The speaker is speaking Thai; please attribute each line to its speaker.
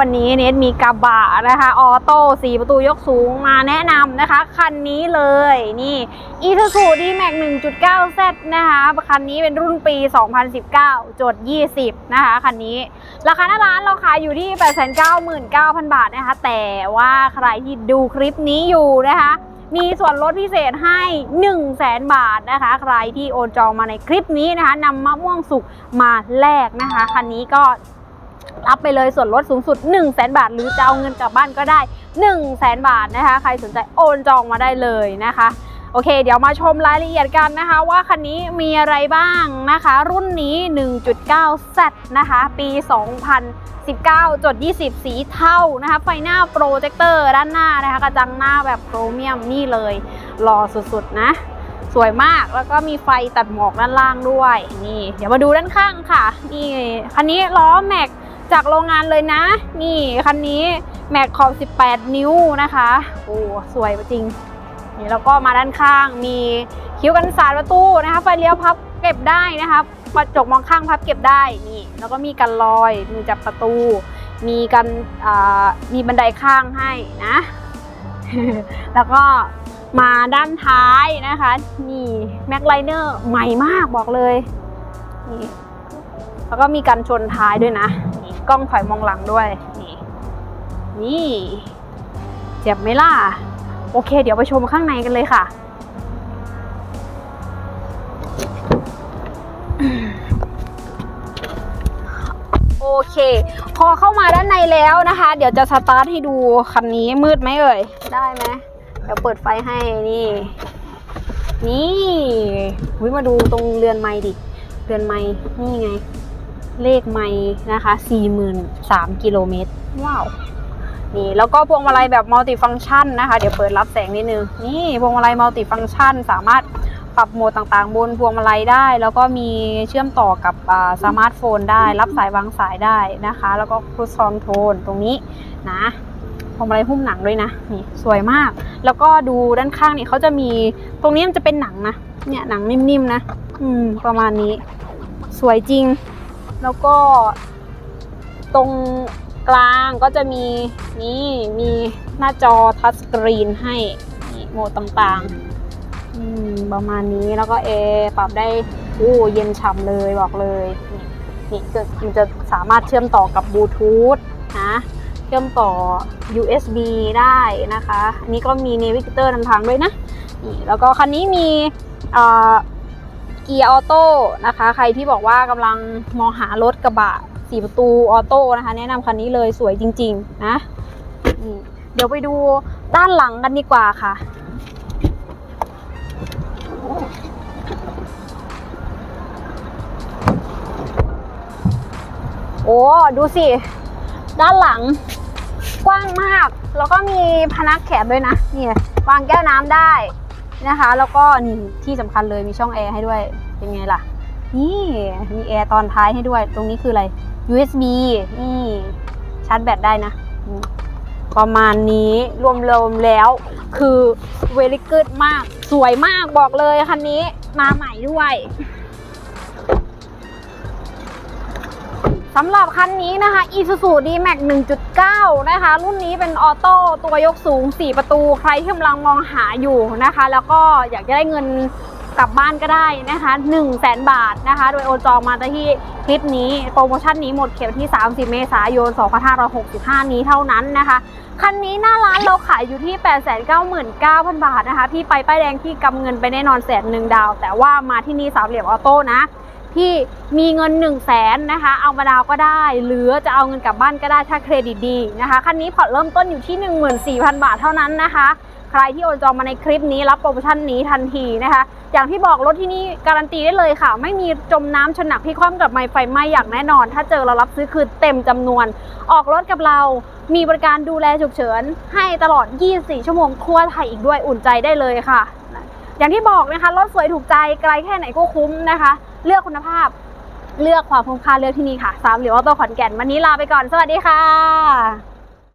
Speaker 1: วันนี้เนทมีกระบะนะคะ ออโต้สีประตูยกสูงมาแนะนำนะคะ คันนี้เลยนี่ i s u z u D-Max 1.9Z นะคะ คันนี้เป็นรุ่นปี 2019 จด 20 นะคะ คันนี้ ราคาหน้าร้านเราขายอยู่ที่ 899,000 บาทนะคะ แต่ว่าใครที่ดูคลิปนี้อยู่นะคะ มีส่วนลดพิเศษให้ 1 0 0 0 0แบาทนะคะ ใครที่โอนจองมาในคลิปนี้นะคะนำมะม่วงสุกมาแลกนะคะ คันนี้ก็ รับไปเลยส่วนลดสูงสุด 1 0 0 0 0แบาท หรือจะเอาเงินกลับบ้านก็ได้ 1 0 0 0 0แบาทนะคะ ใครสนใจโอนจองมาได้เลยนะคะโอเค เดี๋ยวมาชมรายละเอียดกันนะคะ ว่าคันนี้มีอะไรบ้างนะคะ รุ่นนี้ 1.9Z นะคะ ปี 2019จด20 สีเทานะคะ ไฟหน้าโปรเจคเตอร์ด้านหน้านะคะ กระจังหน้าแบบโครเมียมนี่เลยหล่อสุดๆนะ สวยมากแล้วก็มีไฟตัดหมอกด้านล่างด้วย นี่ เดี๋ยวมาดูด้านข้างค่ะ นี่ คันนี้ล้อแม็ก จากโรงงานเลยนะ นี่คันนี้แม็กขอบ 18 นิ้วนะคะ โอ้สวยจริง นี่แล้วก็มาด้านข้างมีคิ้วกันสาดประตูนะคะไฟเลี้ยวพับเก็บได้นะคะกระจกมองข้างพับเก็บได้นี่ แล้วก็มีกันลอยมือจับประตู มีกันมีบันไดข้างให้นะ แล้วก็มาด้านท้ายนะคะ นี่แม็กไลเนอร์ใหม่มากบอกเลยนี่แล้วก็มีกันชนท้ายด้วยนะ กล้องถอยมองหลังด้วย นี่นี่เจ็บไหมล่ะ โอเค เดี๋ยวไปชมข้างในกันเลยค่ะโอเค พอเข้ามาด้านในแล้วนะคะ เดี๋ยวจะสตาร์ทให้ดูคันนี้มืดไหมเอ่ย ได้ไหมเดี๋ยวเปิดไฟให้นี่ นี่วิมาดูตรงเรือนไม้ดิ เรือนไม้นี่ไง เลขไม้นะคะ43กิโลเมตรว้าวนี่แล้วก็พวงมาลัยแบบมัลติฟัง c t ชันนะคะเดี๋ยวเปิดรับแสงนิดนึงนี่พวงมาลัยมัลติฟัง c t ชันสามารถปรับโหมดต่างๆ บนพวงมาลัยได้ แล้วก็มีเชื่อมต่อกับสมาร์ทโฟนได้ รับสายวางสายได้นะคะ แล้วก็ครูซอนโทนตรงนี้นะพวงมาลัยหุ้มหนังด้วยนะนี่สวยมาก แล้วก็ดูด้านข้างนี่เขาจะมีตรงนี้มันจะเป็นหนังนะเนี่ยหนังนิ่มๆนะ อืมประมาณนี้ สวยจริง แล้วก็ตรงกลางก็จะมีนี่มีหน้าจอทัชสกรีนให้โหมดต่างๆประมาณนี้แล้วก็แอปรับได้โอ้เย็นฉ่ำเลยบอกเลยนี่นี่จะมันจะสามารถเชื่อมต่อกับบลูทูธนะเชื่อมต่อ USB ได้นะคะ อันนี้ก็มีเนวิเกเตอร์นำทางด้วยนะนี่แล้วก็คันนี้มีอ่า เกียร์ออโต้นะคะ ใครที่บอกว่ากำลังมองหารถกระบะสี่ประตูออโต้นะคะ แนะนำคันนี้เลยสวยจริง ๆ นะเดี๋ยวไปดูด้านหลังกันดีกว่าค่ะโอ้ดูสิ ด้านหลังกว้างมาก แล้วก็มีพนักแขนด้วยนะ นี่วางแก้วน้ำได้ นะคะ แล้วก็นี่ที่สำคัญเลยมีช่องแอร์ให้ด้วยเป็นไงล่ะ นี่มีแอร์ตอนท้ายให้ด้วย ตรงนี้คืออะไร USB นี่ชาร์จแบตได้นะประมาณนี้รวมๆแล้ว คือเวลิกเกิลมาก สวยมากบอกเลยคันนี้มาใหม่ด้วย สำหรับคันนี้นะคะ Isuzu D-Max 1.9 นะคะ รุ่นนี้เป็นออโต้ตัวยกสูง 4 ประตู ใครที่กำลังมองหาอยู่นะคะ แล้วก็อยากจะได้เงินกลับบ้านก็ได้นะคะ1 0 0 0 0แบาทนะคะ โดยโอนจองมาที่คลิปนี้ โปรโมชั่นนี้หมดเขตที่ 30 เมษายน 2565 นี้เท่านั้นนะคะ คันนี้หน้าร้านเราขายอยู่ที่ 899,000 บาทนะคะ พี่ไปป้ายแดงที่กำเงินไปแน่นอนแสนหนึ่งดาว แต่ว่ามาที่นี่สามเหลี่ยมออโต้นะ ที่มีเงิน1นึ่งแสนนะคะเอามาดาวก็ได้ หรือจะเอาเงินกลับบ้านก็ได้ถ้าเครดิตดีนะคะคันนี้ผ่อนเริ่มต้นอยู่ที่ 14,000 บาทเท่านั้นนะคะ ใครที่โอนจองมาในคลิปนี้รับโปรโมชั่นนี้ทันทีนะคะ อย่างที่บอกรถที่นี่การันตีได้เลยค่ะ ไม่มีจมน้ำชนหนักพี่คว่ำกับไมไฟไหม้อย่างแน่นอน ถ้าเจอเรารับซื้อคือเต็มจำนวน ออกรถกับเรา มีบริการดูแลฉุกเฉิน ให้ตลอด 24 ชั่วโมงทั่วไทยอีกด้วยอุ่นใจได้เลยค่ะ อย่างที่บอกนะคะรถสวยถูกใจไกลแค่ไหนก็คุ้มนะคะ เลือกคุณภาพ เลือกความคุ้มค่าเลือกที่นี่ค่ะ สามเหลียวออโต้ขอนแก่น วันนี้ลาไปก่อน สวัสดีค่ะ